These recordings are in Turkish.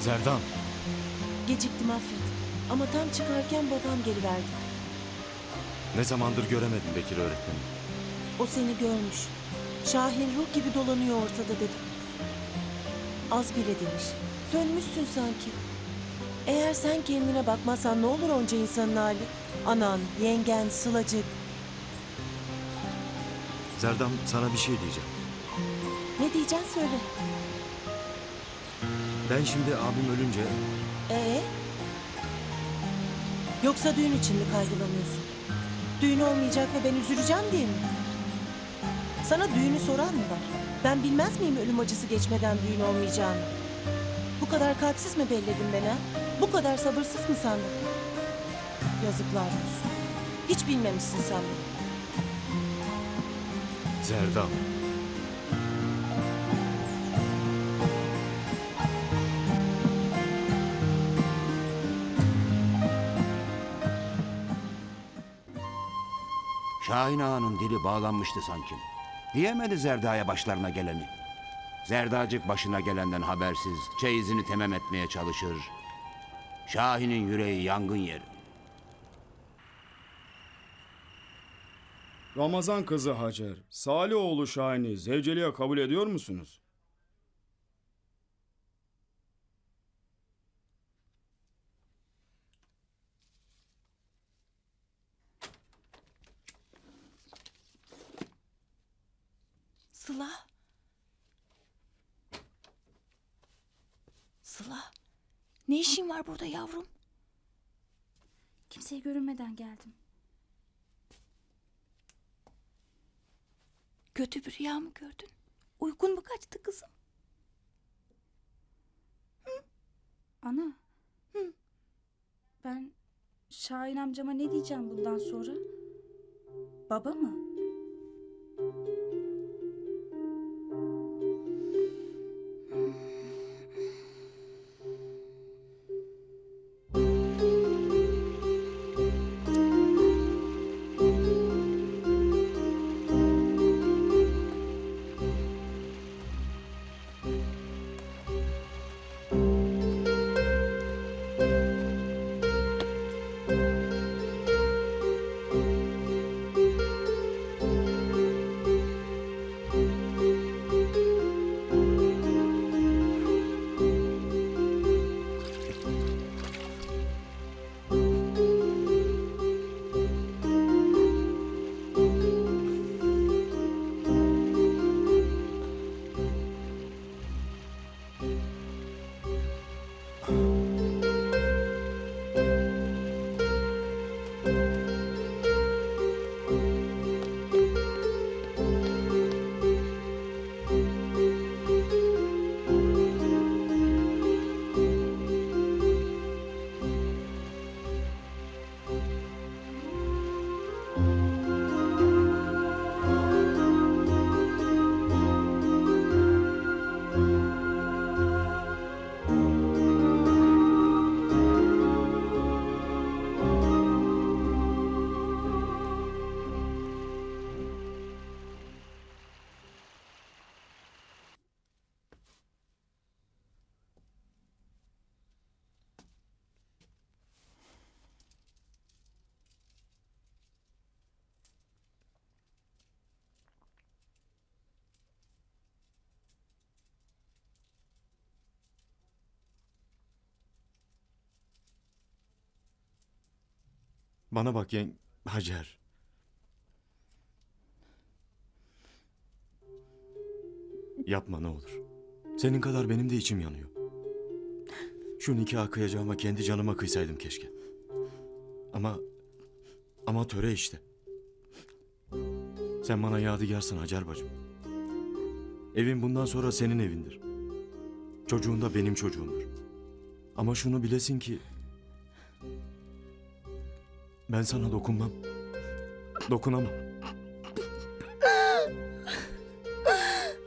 Zerdan. Geciktim affet. Ama tam çıkarken babam geliverdi. Ne zamandır göremedim Bekir öğretmenim. O seni görmüş. Şahin ruh gibi dolanıyor ortada dedi. Az bile demiş. Sönmüşsün sanki. Eğer sen kendine bakmazsan ne olur onca insanın hali? Anan, yengen, Sılacık. Zerdan sana bir şey diyeceğim. Ne diyeceksin söyle. Ben şimdi abim ölünce Ee? Yoksa düğün için mi kaygılanıyorsun? Düğün olmayacak ve ben üzüleceğim diye mi? Sana düğünü soran mı var? Ben bilmez miyim ölüm acısı geçmeden düğün olmayacağını? Bu kadar kalpsiz mi belledin beni ha? Bu kadar sabırsız mı sandın? Yazıklar olsun. Hiç bilmemişsin sen beni. Zerdan. Şahin Ağa'nın dili bağlanmıştı sanki. Diyemedi Zerda'ya başlarına geleni. Zerdacık başına gelenden habersiz çeyizini temem etmeye çalışır. Şahin'in yüreği yangın yeri. Ramazan kızı Hacer, Salihoğlu Şahin'i zevceliğe kabul ediyor musunuz? Sıla. Sıla. Ne işin var burada yavrum? Kimseye görünmeden geldim. Kötü bir rüya mı gördün? Uykun mu kaçtı kızım? Ana. Ben Şahin amcama ne diyeceğim bundan sonra? Baba mı? Bana bak yeng... Hacer. Yapma ne olur. Senin kadar benim de içim yanıyor. Şu nikah kıyacağıma kendi canıma kıysaydım keşke. Ama... Ama töre işte. Sen bana yadigarsın Hacer bacım. Evin bundan sonra senin evindir. Çocuğun da benim çocuğumdur. Ama şunu bilesin ki... Ben sana dokunmam. Dokunamam.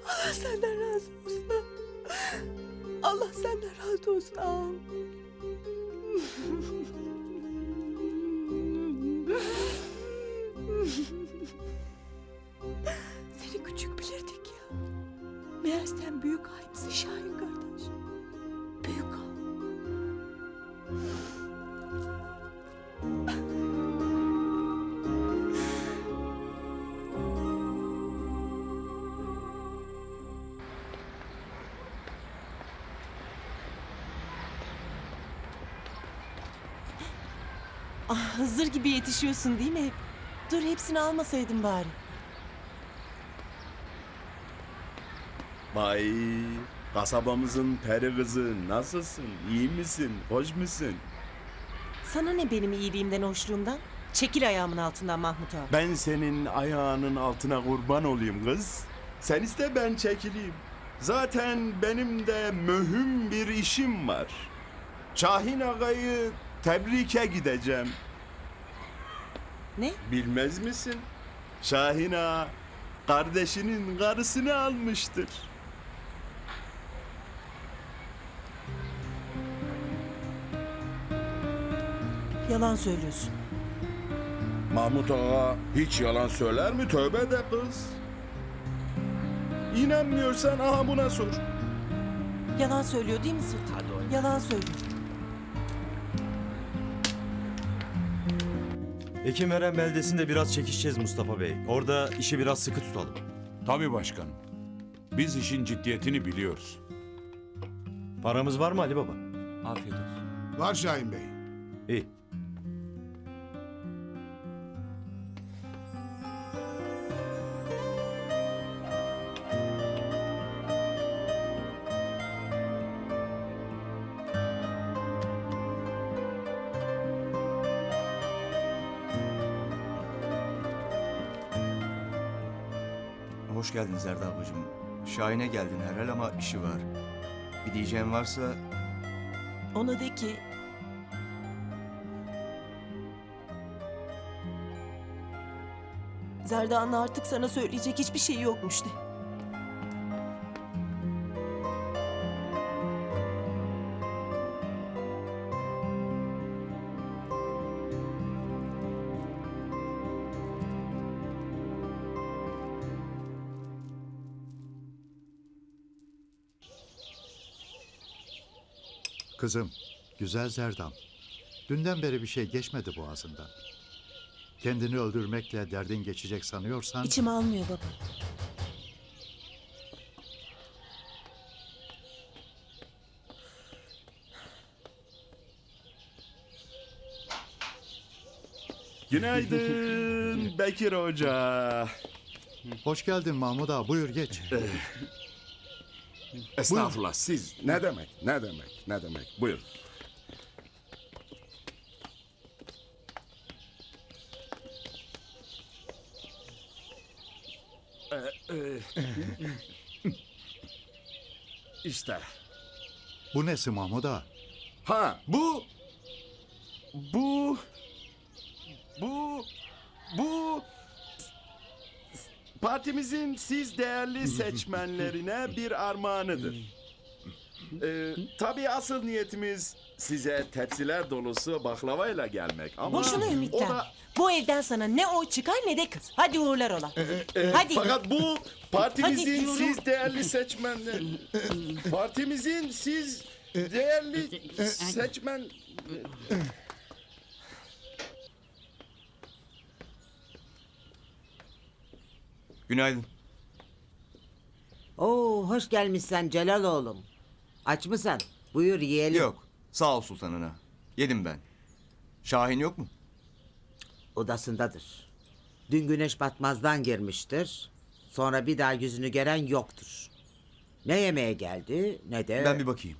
Allah senden razı olsun. Allah senden razı olsun ağam. Ah, Hızır gibi yetişiyorsun değil mi? Dur hepsini almasaydın bari. Vay kasabamızın peri kızı nasılsın? İyi misin? Hoş musun? Sana ne benim iyiliğimden, hoşluğumdan? Çekil ayağımın altından Mahmut ağa. Ben senin ayağının altına kurban olayım kız. Sen iste ben çekileyim. Zaten benim de mühim bir işim var. Şahin ağayı tebrike gideceğim. Ne? Bilmez misin? Şahin ağa kardeşinin karısını almıştır. Yalan söylüyorsun. Mahmut Ağa hiç yalan söyler mi? Tövbe de kız. İnanmıyorsan aha buna sor. Yalan söylüyor değil mi Sultan? Yalan söylüyor. Ekimeren beldesinde biraz çekişeceğiz Mustafa Bey. Orada işi biraz sıkı tutalım. Tabii başkanım. Biz işin ciddiyetini biliyoruz. Paramız var mı Ali Baba? Afiyet olsun. Var Şahin Bey. İyi. Hoş geldin Zerda ablacığım. Şahin'e geldin herhal ama işi var. Bir diyeceğim varsa Ona de ki... Zerda'nın artık sana söyleyecek hiçbir şey yokmuş de. Kızım, güzel Zerdam. Dünden beri bir şey geçmedi boğazından. Kendini öldürmekle derdin geçecek sanıyorsan... İçim almıyor baba. Günaydın Bekir Hoca. Hoş geldin Mahmut ağa, buyur geç. Estağfurullah siz. Ne demek? Ne demek? Ne demek? Buyur. işte. Bu nesi Mahmut ağa? Ha bu bu bu bu partimizin siz değerli seçmenlerine bir armağanıdır. Ee, tabii asıl niyetimiz size tepsiler dolusu baklavayla gelmek ama Boşuna o ümitlen. da Bu evden sana ne oy çıkar ne de kız. Hadi uğurlar ola. e, Hadi. fakat bu partimizin Hadi diyorum. siz değerli seçmenler partimizin siz değerli seçmen günaydın. Oo, hoş gelmişsen Celal oğlum. Aç mısın? Buyur yiyelim. Yok sağ ol sultanına. Yedim ben. Şahin yok mu? Odasındadır. Dün güneş batmazdan girmiştir. Sonra bir daha yüzünü gören yoktur. Ne yemeğe geldi ne de... Ben bir bakayım.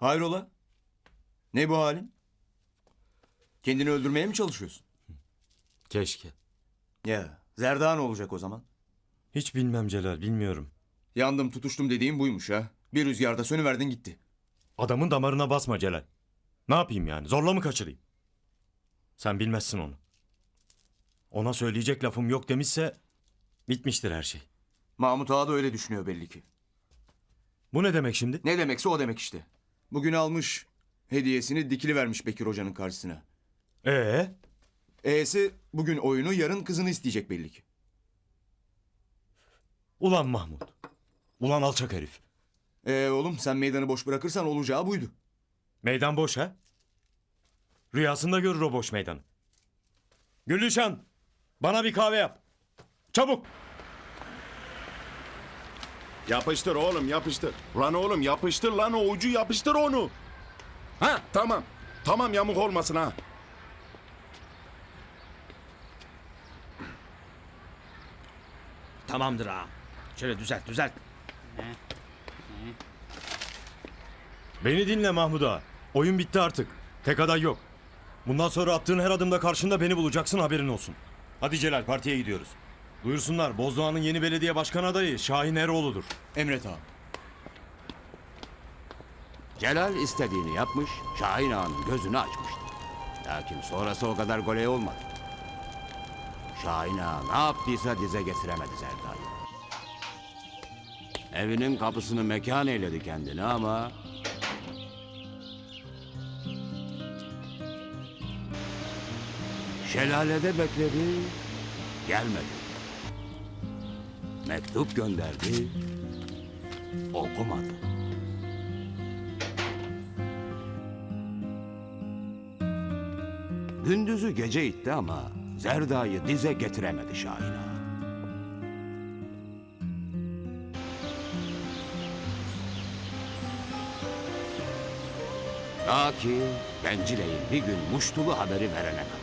Hayrola? Ne bu halin? Kendini öldürmeye mi çalışıyorsun? Keşke. Ya Zerda ne olacak o zaman? Hiç bilmem Celal, bilmiyorum. Yandım tutuştum dediğim buymuş ha. Bir rüzgarda sönüverdin gitti. Adamın damarına basma Celal. Ne yapayım yani? Zorla mı kaçırayım? Sen bilmezsin onu. Ona söyleyecek lafım yok demişse bitmiştir her şey. Mahmut Ağa da öyle düşünüyor belli ki. Bu ne demek şimdi? Ne demekse o demek işte. Bugün almış hediyesini dikili vermiş Bekir Hoca'nın karşısına. Ee, E'si bugün oyunu yarın kızını isteyecek belli ki. Ulan Mahmut. Ulan alçak herif. Ee oğlum sen meydanı boş bırakırsan olacağı buydu. Meydan boş ha? Rüyasında görür o boş meydanı. Gülüşan, bana bir kahve yap. Çabuk. Yapıştır oğlum yapıştır. Lan oğlum yapıştır lan o ucu yapıştır onu. Ha tamam. Tamam yamuk olmasın ha. Tamamdır ağam. Şöyle düzelt düzelt. Beni dinle Mahmut ağa. Oyun bitti artık. Tek aday yok. Bundan sonra attığın her adımda karşında beni bulacaksın haberin olsun. Hadi Celal partiye gidiyoruz. Duyursunlar Bozdoğan'ın yeni belediye başkan adayı Şahin Eroğlu'dur. Emret ağam. Celal istediğini yapmış, Şahin Ağa'nın gözünü açmıştı. Lakin sonrası o kadar goley olmadı. Şahin Ağa ne yaptıysa dize getiremedi Zerda'yı. Evinin kapısını mekan eyledi kendini ama... Şelalede bekledi, gelmedi. Mektup gönderdi, okumadı. Gündüzü gece itti ama Zerda'yı dize getiremedi Şahin Ağa. Ta ki Bencile'yin bir gün muştulu haberi verene kadar.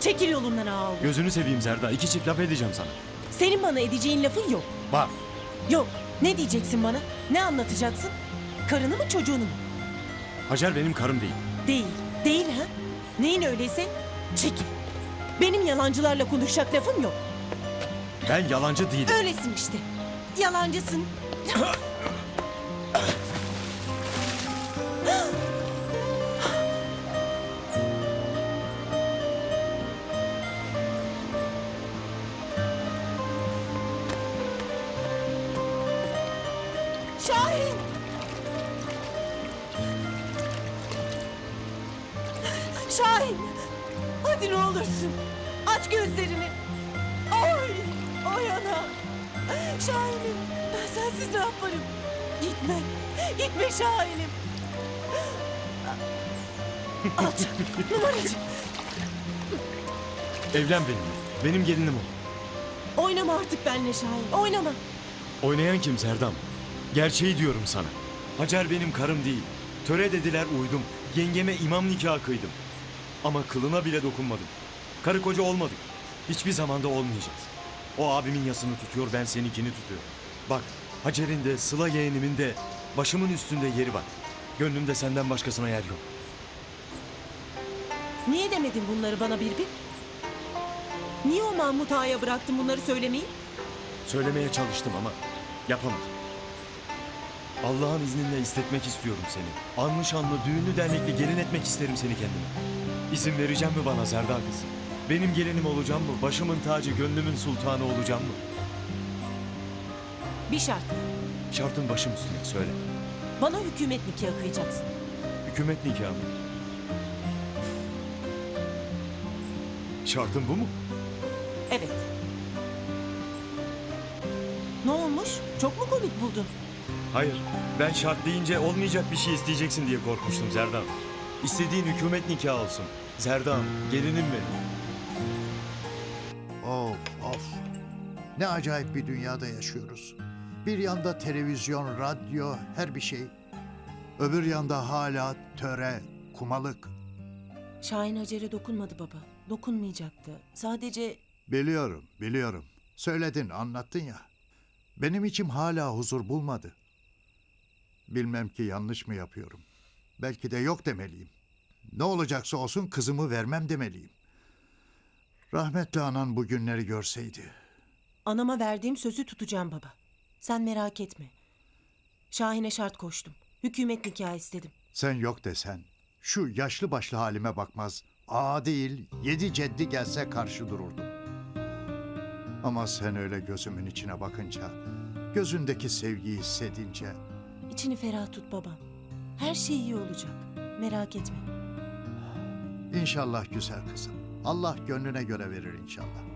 Çekil yolumdan ağa oğlum. Gözünü seveyim Zerda. iki çift laf edeceğim sana. Senin bana edeceğin lafın yok. Bak Yok. Ne diyeceksin bana? Ne anlatacaksın? Karını mı çocuğunu mu? Hacer benim karım değil. Değil. Değil ha? Neyin öyleyse? Çekil. Benim yalancılarla konuşacak lafım yok. Ben yalancı değilim. Öylesin işte. Yalancısın. Hadi ne olursun. Aç gözlerini. Oy! Oy ana! Şahin'im ben sensiz ne yaparım? Gitme. Gitme Şahin'im. Alçak. Numaracı. Evlen benimle. Benim gelinim ol. Oynama artık benimle Şahin. Oynama. Oynayan kim Serdam? Gerçeği diyorum sana. Hacer benim karım değil. Töre dediler uydum. Yengeme imam nikahı kıydım. Ama kılına bile dokunmadım. Karı koca olmadık. Hiçbir zamanda olmayacağız. O abimin yasını tutuyor, ben seninkini tutuyorum. Bak, Hacer'in de, Sıla yeğenimin de başımın üstünde yeri var. Gönlümde senden başkasına yer yok. Niye demedin bunları bana bir bir? Niye o Mahmut Ağa'ya bıraktın bunları söylemeyi? Söylemeye çalıştım ama yapamadım. Allah'ın izniyle istetmek istiyorum seni. Anlı şanlı, düğünlü dernekli gelin etmek isterim seni kendime. İzin vereceğim mi bana Zerda kız? Benim gelinim olacağım mı? Başımın tacı, gönlümün sultanı olacağım mı? Bir şartla. Şartın başım üstüne söyle. Bana hükümet nikahı kıyacaksın. Hükümet nikahı mı? Şartın bu mu? Evet. Ne olmuş? Çok mu komik buldun? Hayır. Ben şart deyince olmayacak bir şey isteyeceksin diye korkmuştum Zerdan. İstediğin hükümet nikahı olsun. Zerdan, gelinim benim. Of of. Ne acayip bir dünyada yaşıyoruz. Bir yanda televizyon, radyo, her bir şey. Öbür yanda hala töre, kumalık. Şahin Hacer'e dokunmadı baba. Dokunmayacaktı. Sadece Biliyorum, biliyorum. Söyledin, anlattın ya. Benim içim hala huzur bulmadı. Bilmem ki yanlış mı yapıyorum. Belki de yok demeliyim. Ne olacaksa olsun kızımı vermem demeliyim. Rahmetli anan bu günleri görseydi. anama verdiğim sözü tutacağım baba. Sen merak etme. Şahin'e şart koştum. Hükümet nikahı istedim. Sen yok desen, şu yaşlı başlı halime bakmaz, ağa değil, yedi ceddi gelse karşı dururdum. Ama sen öyle gözümün içine bakınca, gözündeki sevgiyi hissedince, İçini ferah tut babam. Her şey iyi olacak. Merak etme. İnşallah güzel kızım. Allah gönlüne göre verir inşallah.